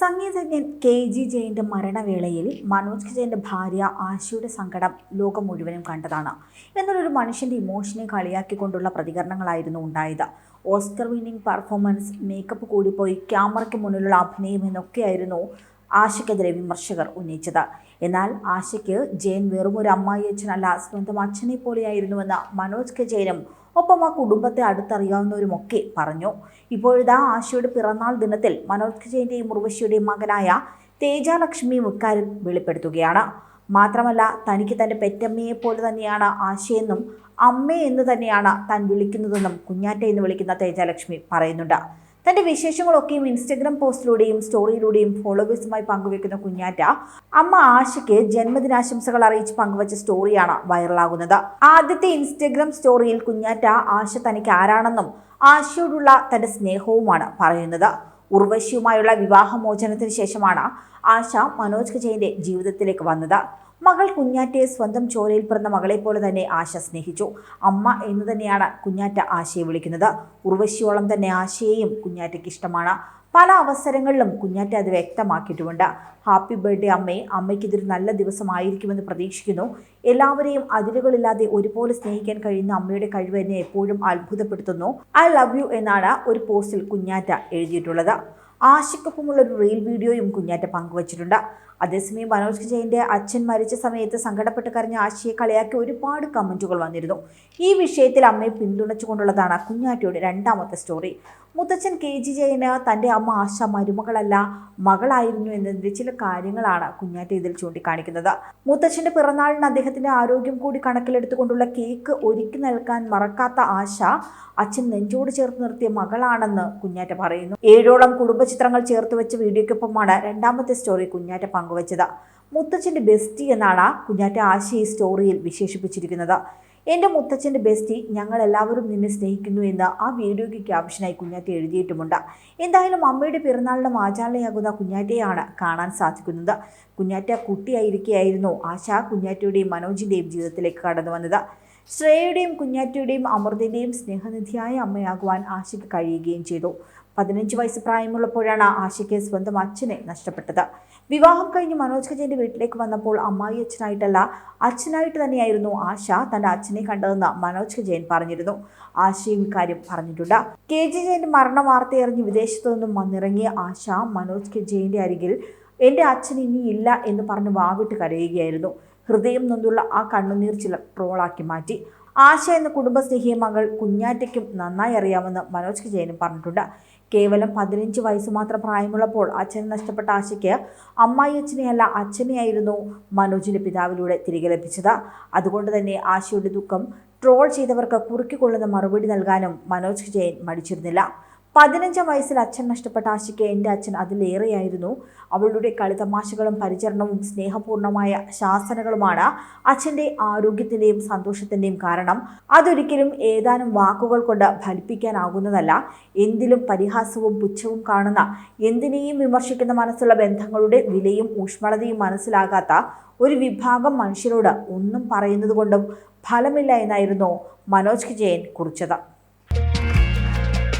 സംഗീതജ്ഞൻ K G ജയന്റെ മരണവേളയിൽ മനോജ് ജയന്റെ ഭാര്യ ആശയുടെ സങ്കടം ലോകം മുഴുവനും കണ്ടതാണ്. എന്നാൽ ഒരു മനുഷ്യന്റെ ഇമോഷനെ കളിയാക്കിക്കൊണ്ടുള്ള പ്രതികരണങ്ങളായിരുന്നു ഉണ്ടായത്. ഓസ്കർ വിന്നിംഗ് പെർഫോമൻസ് മേക്കപ്പ് കൂടിപ്പോയി ക്യാമറയ്ക്ക് മുന്നിലുള്ള അഭിനയം എന്നൊക്കെയായിരുന്നു ആശയ്ക്കെതിരെ വിമർശകർ ഉന്നയിച്ചത്. എന്നാൽ ആശയ്ക്ക് ജയൻ വെറും ഒരു അമ്മായി അച്ഛനല്ല സ്വന്തം അച്ഛനെ പോലെയായിരുന്നുവെന്ന് മനോജ് കെ ജയനും ഒപ്പം ആ കുടുംബത്തെ അടുത്തറിയാവുന്നവരുമൊക്കെ പറഞ്ഞു. ഇപ്പോഴിതാ ആശയുടെ പിറന്നാൾ ദിനത്തിൽ മനോജ് കെ ജയന്റെയും ഉർവശിയുടെയും മകനായ തേജാലക്ഷ്മിയും ഇക്കാര്യം വെളിപ്പെടുത്തുകയാണ്. മാത്രമല്ല തനിക്ക് തന്റെ പെറ്റമ്മയെ പോലെ തന്നെയാണ് ആശയെന്നും അമ്മ എന്ന് തന്നെയാണ് താൻ വിളിക്കുന്നതെന്നും കുഞ്ഞാറ്റ എന്ന് വിളിക്കുന്ന തേജാലക്ഷ്മി പറയുന്നുണ്ട്. തന്റെ വിശേഷങ്ങളൊക്കെയും ഇൻസ്റ്റഗ്രാം പോസ്റ്റിലൂടെയും സ്റ്റോറിയിലൂടെയും ഫോളോവേഴ്സുമായി പങ്കുവെക്കുന്ന കുഞ്ഞാറ്റ അമ്മ ആശയ്ക്ക് ജന്മദിനാശംസകൾ അറിയിച്ച് പങ്കുവച്ച സ്റ്റോറിയാണ് വൈറലാകുന്നത്. ആദ്യത്തെ ഇൻസ്റ്റഗ്രാം സ്റ്റോറിയിൽ കുഞ്ഞാറ്റ ആശ തനിക്ക് ആരാണെന്നും ആശയോടുള്ള തന്റെ സ്നേഹവുമാണ് പറയുന്നത്. ഉർവശിയുമായുള്ള വിവാഹമോചനത്തിന് ശേഷമാണ് ആശ മനോജ് ഗജയന്റെ ജീവിതത്തിലേക്ക് വന്നത്. മകൾ കുഞ്ഞാറ്റയെ സ്വന്തം ചോരയിൽ പിറന്ന മകളെ പോലെ തന്നെ ആശ സ്നേഹിച്ചു. അമ്മ എന്ന് തന്നെയാണ് കുഞ്ഞാറ്റ ആശയെ വിളിക്കുന്നത്. ഉർവശിയോളം തന്നെ ആശയെയും കുഞ്ഞാറ്റയ്ക്ക് ഇഷ്ടമാണ്. പല അവസരങ്ങളിലും കുഞ്ഞാറ്റ അത് വ്യക്തമാക്കിയിട്ടുമുണ്ട് ഹാപ്പി ബർത്ത്ഡേ അമ്മേ അമ്മയ്ക്ക് ഇതൊരു നല്ല ദിവസമായിരിക്കുമെന്ന് പ്രതീക്ഷിക്കുന്നു. എല്ലാവരെയും അതിരുകളില്ലാതെ ഒരുപോലെ സ്നേഹിക്കാൻ കഴിയുന്ന അമ്മയുടെ കഴിവ് എന്നെ എപ്പോഴും അത്ഭുതപ്പെടുത്തുന്നു. ഐ ലവ് യു എന്നാണ് ഒരു പോസ്റ്റിൽ കുഞ്ഞാറ്റ എഴുതിയിട്ടുള്ളത്. ആശയ്ക്കൊപ്പമുള്ള ഒരു റീൽ വീഡിയോയും കുഞ്ഞാറ്റ പങ്കുവച്ചിട്ടുണ്ട്. അതേസമയം മനോജ് ജയന്റെ അച്ഛൻ മരിച്ച സമയത്ത് സങ്കടപ്പെട്ട് കരഞ്ഞ ആശയെ കളിയാക്കി ഒരുപാട് കമന്റുകൾ വന്നിരുന്നു. ഈ വിഷയത്തിൽ അമ്മയെ പിന്തുണച്ചുകൊണ്ടുള്ളതാണ് കുഞ്ഞാറ്റയുടെ രണ്ടാമത്തെ സ്റ്റോറി. മുത്തച്ഛൻ കെ. ജി. ജയന് തന്റെ അമ്മ ആശ മരുമകളല്ല മകളായിരുന്നു എന്നതിന്റെ ചില കാര്യങ്ങളാണ് കുഞ്ഞാറ്റ ഇതിൽ ചൂണ്ടിക്കാണിക്കുന്നത്. മുത്തച്ഛന്റെ പിറന്നാളിന് അദ്ദേഹത്തിന്റെ ആരോഗ്യം കൂടി കണക്കിലെടുത്തുകൊണ്ടുള്ള കേക്ക് ഒരുക്കി നൽകാൻ മറക്കാത്ത ആശ അച്ഛൻ നെഞ്ചോട് ചേർത്ത് നിർത്തിയ മകളാണെന്ന് കുഞ്ഞാറ്റ പറയുന്നു. ഏഴോളം കുടുംബ ചിത്രങ്ങൾ ചേർത്ത് വെച്ച വീഡിയോയ്ക്കൊപ്പമാണ് രണ്ടാമത്തെ സ്റ്റോറി കുഞ്ഞാറ്റ പങ്കുവച്ചത്. മുത്തച്ഛന്റെ ബെസ്റ്റി എന്നാണ് കുഞ്ഞാറ്റ ആശ ഈ സ്റ്റോറിയിൽ വിശേഷിപ്പിച്ചിരിക്കുന്നത്. എന്റെ മുത്തച്ഛന്റെ ബെസ്റ്റി ഞങ്ങൾ എല്ലാവരും നിന്നെ സ്നേഹിക്കുന്നു എന്ന് ആ വീഡിയോയ്ക്ക് ക്യാപ്ഷനായി കുഞ്ഞാറ്റ എഴുതിയിട്ടുമുണ്ട്. എന്തായാലും അമ്മയുടെ പിറന്നാളിന് ആചാരണയാകുന്ന കുഞ്ഞാറ്റയാണ് കാണാൻ സാധിക്കുന്നത്. കുഞ്ഞാറ്റ കുട്ടിയായിരിക്കെയായിരുന്നു ആശ കുഞ്ഞാറ്റയുടെയും മനോജിന്റെയും ജീവിതത്തിലേക്ക് കടന്നു വന്നത്. ശ്രേയയുടെയും കുഞ്ഞാറ്റയുടെയും അമൃതിന്റെയും സ്നേഹനിധിയായ അമ്മയാകുവാൻ ആശയ്ക്ക് കഴിയുകയും ചെയ്തു. പതിനഞ്ച് വയസ്സ് പ്രായമുള്ളപ്പോഴാണ് ആശയ്ക്ക് സ്വന്തം അച്ഛനെ നഷ്ടപ്പെട്ടത്. വിവാഹം കഴിഞ്ഞ് മനോജ് ഖജന്റെ വീട്ടിലേക്ക് വന്നപ്പോൾ അമ്മായി അച്ഛനായിട്ടല്ല അച്ഛനായിട്ട് തന്നെയായിരുന്നു ആശ തന്റെ അച്ഛനെ കണ്ടതെന്ന് മനോജ് ഖജയൻ പറഞ്ഞിരുന്നു. ആശയും ഇക്കാര്യം പറഞ്ഞിട്ടുണ്ട്. കെ ജി ജയന്റെ മരണ വാർത്തയറിഞ്ഞ് വിദേശത്തു നിന്നും വന്നിറങ്ങിയ ആശ മനോജ് കെ ജയന്റെ അരികിൽ എന്റെ അച്ഛൻ ഇനിയില്ല എന്ന് പറഞ്ഞ് വാവിട്ട് കരയുകയായിരുന്നു. ഹൃദയം നൊന്തുള്ള ആ കണ്ണുനീർ ചിലർ ട്രോളാക്കി മാറ്റി. ആശ എന്ന കുടുംബസ്നേഹിയ മകൾ കുഞ്ഞാറ്റയ്ക്കും നന്നായി അറിയാമെന്ന് മനോജ് ജയനും പറഞ്ഞിട്ടുണ്ട്. കേവലം പതിനഞ്ച് വയസ്സ് മാത്രം പ്രായമുള്ളപ്പോൾ അച്ഛൻ നഷ്ടപ്പെട്ട ആശയ്ക്ക് അമ്മായി അച്ഛനെയല്ല അച്ഛനെയായിരുന്നു മനോജിന്റെ പിതാവിലൂടെ തിരികെ ലഭിച്ചത്. അതുകൊണ്ട് തന്നെ ആശയുടെ ദുഃഖം ട്രോൾ ചെയ്തവർക്ക് കുറുക്കിക്കൊള്ളുന്ന മറുപടി നൽകാനും മനോജ് ജയൻ മടിച്ചിരുന്നില്ല. പതിനഞ്ചാം വയസ്സിൽ അച്ഛൻ നഷ്ടപ്പെട്ട ആശയ്ക്ക് എന്റെ അച്ഛൻ അതിലേറെയായിരുന്നു. അവളുടെ കളിതമാശകളും പരിചരണവും സ്നേഹപൂർണമായ ശാസനകളുമാണ് അച്ഛന്റെ ആരോഗ്യത്തിന്റെയും സന്തോഷത്തിന്റെയും കാരണം. അതൊരിക്കലും ഏതാനും വാക്കുകൾ കൊണ്ട് ഫലിപ്പിക്കാനാകുന്നതല്ല. എന്തിലും പരിഹാസവും പുച്ഛവും കാണുന്ന എന്തിനേയും വിമർശിക്കുന്ന മനസ്സുള്ള ബന്ധങ്ങളുടെ വിലയും ഊഷ്മളതയും മനസ്സിലാകാത്ത ഒരു വിഭാഗം മനുഷ്യരോട് ഒന്നും പറയുന്നത് കൊണ്ടും ഫലമില്ല എന്നായിരുന്നു മനോജ് ജയൻ കുറിച്ചത്.